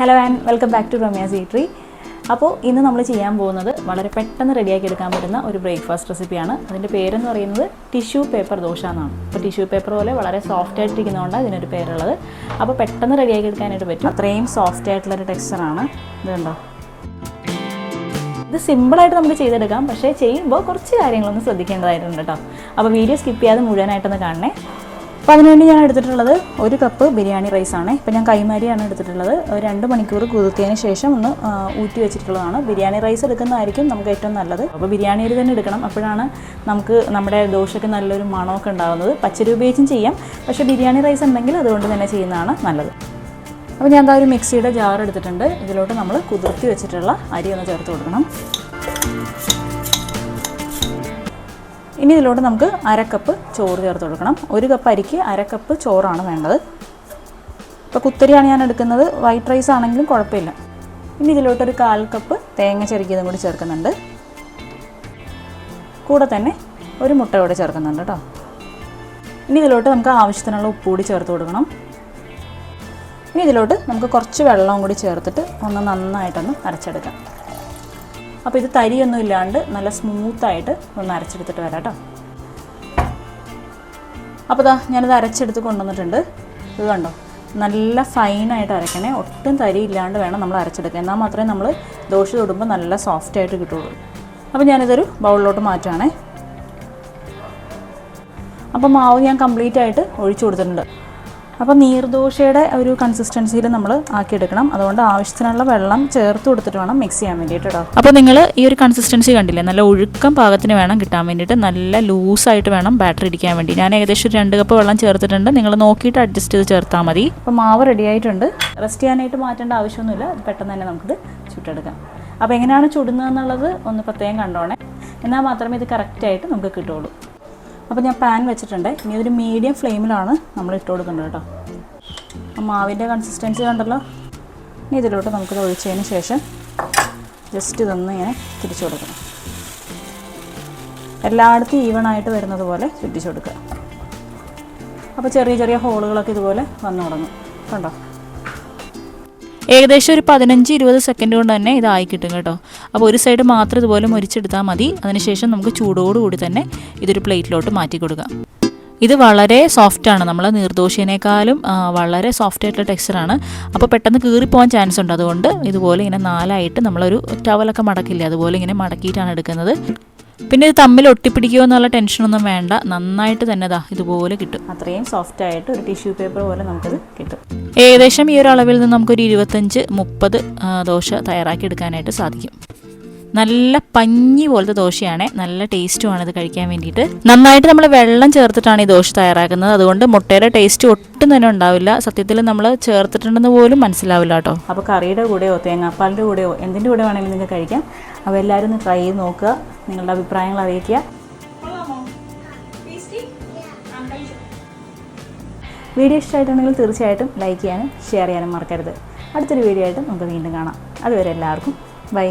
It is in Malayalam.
Hello and welcome back to Ramya സീട്രി അപ്പോൾ ഇന്ന് നമ്മൾ ചെയ്യാൻ പോകുന്നത് വളരെ പെട്ടെന്ന് റെഡിയാക്കി എടുക്കാൻ പറ്റുന്ന ഒരു ബ്രേക്ക്ഫാസ്റ്റ് റെസിപ്പിയാണ് അതിന്റെ പേരെന്ന് പറയുന്നത് ടിഷ്യൂ പേപ്പർ ദോശ എന്നാണ്. അപ്പോൾ ടിഷ്യൂ പേപ്പർ പോലെ വളരെ സോഫ്റ്റ് ആയിട്ടിരിക്കുന്നതുകൊണ്ട് ഇതിനൊരു പേരുള്ളത്. അപ്പോൾ പെട്ടെന്ന് റെഡിയാക്കി എടുക്കാനായിട്ട് പറ്റും. അത്രയും സോഫ്റ്റ് ആയിട്ടുള്ളൊരു ടെക്സ്ചറാണ് ഇതുണ്ടോ ഇത് സിമ്പിളായിട്ട് നമുക്ക് ചെയ്തെടുക്കാം. പക്ഷേ ചെയ്യുമ്പോൾ കുറച്ച് കാര്യങ്ങളൊന്ന് ശ്രദ്ധിക്കേണ്ടതായിട്ടുണ്ട് കേട്ടോ അപ്പോൾ വീഡിയോ സ്കിപ്പ് ചെയ്യാതെ മുഴുവനായിട്ടൊന്ന് കാണണേ. അപ്പോൾ അതിനുവേണ്ടി ഞാൻ എടുത്തിട്ടുള്ളത് ഒരു കപ്പ് ബിരിയാണി റൈസാണ് ഇപ്പോൾ ഞാൻ കൈമാരിയാണ് എടുത്തിട്ടുള്ളത്. രണ്ട് മണിക്കൂർ കുതിർത്തിയതിന് ശേഷം ഒന്ന് ഊറ്റി വെച്ചിട്ടുള്ളതാണ്. ബിരിയാണി റൈസ് എടുക്കുന്നതായിരിക്കും നമുക്ക് ഏറ്റവും നല്ലത്. അപ്പോൾ ബിരിയാണി അരി തന്നെ എടുക്കണം. അപ്പോഴാണ് നമുക്ക് നമ്മുടെ ദോശയ്ക്ക് നല്ലൊരു മണമൊക്കെ ഉണ്ടാകുന്നത് പച്ചരി ഉപയോഗിച്ചും ചെയ്യാം. പക്ഷേ ബിരിയാണി റൈസ് ഉണ്ടെങ്കിൽ അതുകൊണ്ട് തന്നെ ചെയ്യുന്നതാണ് നല്ലത്. അപ്പോൾ ഞാൻ എന്താ ഒരു മിക്സിയുടെ ജാർ എടുത്തിട്ടുണ്ട്. ഇതിലോട്ട് നമ്മൾ കുതിർത്തി വെച്ചിട്ടുള്ള അരി ഒന്ന് ചേർത്ത് കൊടുക്കണം. ഇനി ഇതിലോട്ട് നമുക്ക് അര കപ്പ് ചോറ് ചേർത്ത് കൊടുക്കണം. ഒരു കപ്പ് അരിക്ക് അര കപ്പ് ചോറാണ് വേണ്ടത്. ഇപ്പോൾ കുത്തരിയാണ് ഞാൻ എടുക്കുന്നത്. വൈറ്റ് റൈസ് ആണെങ്കിലും കുഴപ്പമില്ല. ഇനി ഇതിലോട്ടൊരു കാൽ കപ്പ് തേങ്ങ ചെറുക്കിയതും കൂടി ചേർക്കുന്നുണ്ട്. കൂടെ തന്നെ ഒരു മുട്ട കൂടെ ചേർക്കുന്നുണ്ട് കേട്ടോ ഇനി ഇതിലോട്ട് നമുക്ക് ആവശ്യത്തിനുള്ള ഉപ്പ് കൂടി ചേർത്ത് കൊടുക്കണം. ഇനി ഇതിലോട്ട് നമുക്ക് കുറച്ച് വെള്ളവും കൂടി ചേർത്തിട്ട് ഒന്ന് നന്നായിട്ടൊന്ന് അരച്ചെടുക്കാം. അപ്പോൾ ഇത് തരിയൊന്നും ഇല്ലാണ്ട് നല്ല സ്മൂത്തായിട്ട് ഒന്ന് അരച്ചെടുത്തിട്ട് വരാം കേട്ടോ. അപ്പോൾ ഇതാ ഞാനിത് അരച്ചെടുത്ത് കൊണ്ടുവന്നിട്ടുണ്ട്. ഇത് കണ്ടോ? നല്ല ഫൈനായിട്ട് അരക്കണേ. ഒട്ടും തരി ഇല്ലാണ്ട് വേണം നമ്മൾ അരച്ചെടുക്കാൻ. എന്നാൽ മാത്രമേ നമ്മൾ ദോശ തൊടുമ്പോൾ നല്ല സോഫ്റ്റ് ആയിട്ട് കിട്ടുള്ളൂ അപ്പോൾ ഞാനിതൊരു ബൗളിലോട്ട് മാറ്റുകയാണേ അപ്പോൾ മാവ് ഞാൻ കംപ്ലീറ്റ് ആയിട്ട് ഒഴിച്ചു കൊടുത്തിട്ടുണ്ട്. അപ്പോൾ നീർദോശയുടെ ഒരു കൺസിസ്റ്റൻസിയിൽ നമ്മൾ ആക്കിയെടുക്കണം. അതുകൊണ്ട് ആവശ്യത്തിനുള്ള വെള്ളം ചേർത്ത് കൊടുത്തിട്ട് വേണം മിക്സ് ചെയ്യാൻ വേണ്ടിയിട്ട് കേട്ടോ അപ്പോൾ നിങ്ങൾ ഈ ഒരു കൺസിസ്റ്റൻസി കണ്ടില്ലേ? നല്ല ഒഴുക്കം പാകത്തിന് വേണം കിട്ടാൻ വേണ്ടിയിട്ട് നല്ല ലൂസായിട്ട് വേണം ബാറ്ററി ഇരിക്കാൻ വേണ്ടി. ഞാൻ ഏകദേശം ഒരു രണ്ട് കപ്പ് വെള്ളം ചേർത്തിട്ടുണ്ട്. നിങ്ങൾ നോക്കിയിട്ട് അഡ്ജസ്റ്റ് ചെയ്ത് ചേർത്താൽ മതി. അപ്പോൾ മാവ് റെഡി ആയിട്ടുണ്ട്. റെസ്റ്റ് ചെയ്യാനായിട്ട് മാറ്റേണ്ട ആവശ്യമൊന്നുമില്ല. പെട്ടെന്ന് തന്നെ നമുക്കിത് ചുട്ടെടുക്കാം. അപ്പോൾ എങ്ങനെയാണ് ചുടുന്നതെന്നുള്ളത് ഒന്ന് പ്രത്യേകം കണ്ടോണേ. എന്നാൽ മാത്രമേ ഇത് കറക്റ്റായിട്ട് നമുക്ക് കിട്ടുള്ളൂ അപ്പോൾ ഞാൻ പാൻ വെച്ചിട്ടുണ്ട്. ഇനി ഒരു മീഡിയം ഫ്ലെയിമിലാണ് നമ്മൾ ഇട്ട് കൊടുക്കേണ്ടത് കേട്ടോ. മാവിന്റെ കൺസിസ്റ്റൻസി കണ്ടല്ലോ? ഇനി ഇതിലോട്ട് നമുക്കിത് ഒഴിച്ചതിന് ശേഷം ജസ്റ്റ് ഇതൊന്ന് ഇങ്ങനെ തിരിച്ചു കൊടുക്കണം. എല്ലായിടത്തും ഈവൺ ആയിട്ട് വരുന്നത് പോലെ ചുറ്റിച്ചു കൊടുക്കുക. അപ്പോൾ ചെറിയ ചെറിയ ഹോളുകളൊക്കെ ഇതുപോലെ വന്നു തുടങ്ങും. കണ്ടോ? ഏകദേശം ഒരു പതിനഞ്ച് ഇരുപത് സെക്കൻഡ് കൊണ്ട് തന്നെ ഇതായി കിട്ടും കേട്ടോ. അപ്പോൾ ഒരു സൈഡ് മാത്രം ഇതുപോലെ മുരിച്ചെടുത്താൽ മതി. അതിനുശേഷം നമുക്ക് ചൂടോടുകൂടി തന്നെ ഇതൊരു പ്ലേറ്റിലോട്ട് മാറ്റി കൊടുക്കാം. ഇത് വളരെ സോഫ്റ്റാണ് നമ്മൾ നീർദോശേനേക്കാളും വളരെ സോഫ്റ്റ് ആയിട്ടുള്ള ടെക്സ്ചറാണ് അപ്പോൾ പെട്ടെന്ന് കീറിപ്പോകാൻ ചാൻസ് ഉണ്ട്. അതുകൊണ്ട് ഇതുപോലെ ഇങ്ങനെ നാലായിട്ട് നമ്മളൊരു ടവലൊക്കെ മടക്കില്ല അതുപോലെ ഇങ്ങനെ മടക്കിയിട്ടാണ് എടുക്കുന്നത്. പിന്നെ ഇത് തമ്മിൽ ഒട്ടിപ്പിടിക്കുമോ എന്നുള്ള ടെൻഷനൊന്നും വേണ്ട. നന്നായിട്ട് തന്നെ ദാ ഇതുപോലെ കിട്ടും. അത്രയും സോഫ്റ്റ് ആയിട്ട് ഒരു ടിഷ്യൂ പേപ്പർ പോലെ നമുക്കത് കിട്ടും. ഏകദേശം ഈ ഒരു അളവിൽ നിന്ന് നമുക്കൊരു ഇരുപത്തഞ്ച് മുപ്പത് ദോശ തയ്യാറാക്കി എടുക്കാനായിട്ട് സാധിക്കും. നല്ല പഞ്ഞി പോലത്തെ ദോശയാണ്. നല്ല ടേസ്റ്റുമാണ് ഇത് കഴിക്കാൻ വേണ്ടിയിട്ട്. നന്നായിട്ട് നമ്മൾ വെള്ളം ചേർത്തിട്ടാണ് ഈ ദോശ തയ്യാറാക്കുന്നത്. അതുകൊണ്ട് മുട്ടയുടെ ടേസ്റ്റ് ഒട്ടും തന്നെ ഉണ്ടാവില്ല. സത്യത്തിൽ നമ്മൾ ചേർത്തിട്ടുണ്ടെന്ന് പോലും മനസ്സിലാവില്ല കേട്ടോ. അപ്പോൾ കറിയുടെ കൂടെയോ തേങ്ങാപ്പാലിന്റെ കൂടെയോ എന്തിന്റെ കൂടെ വേണമെങ്കിലും നിങ്ങൾക്ക് കഴിക്കാം. അപ്പോൾ എല്ലാവരും ഒന്ന് ട്രൈ ചെയ്ത് നോക്കുക. നിങ്ങളുടെ അഭിപ്രായങ്ങൾ അറിയിക്കുക. വീഡിയോ ഇഷ്ടമായിട്ടുണ്ടെങ്കിൽ തീർച്ചയായിട്ടും ലൈക്ക് ചെയ്യാനും ഷെയർ ചെയ്യാനും മറക്കരുത്. അടുത്തൊരു വീഡിയോ ആയിട്ട് നമുക്ക് വീണ്ടും കാണാം. അതുവരെ എല്ലാവർക്കും ബൈ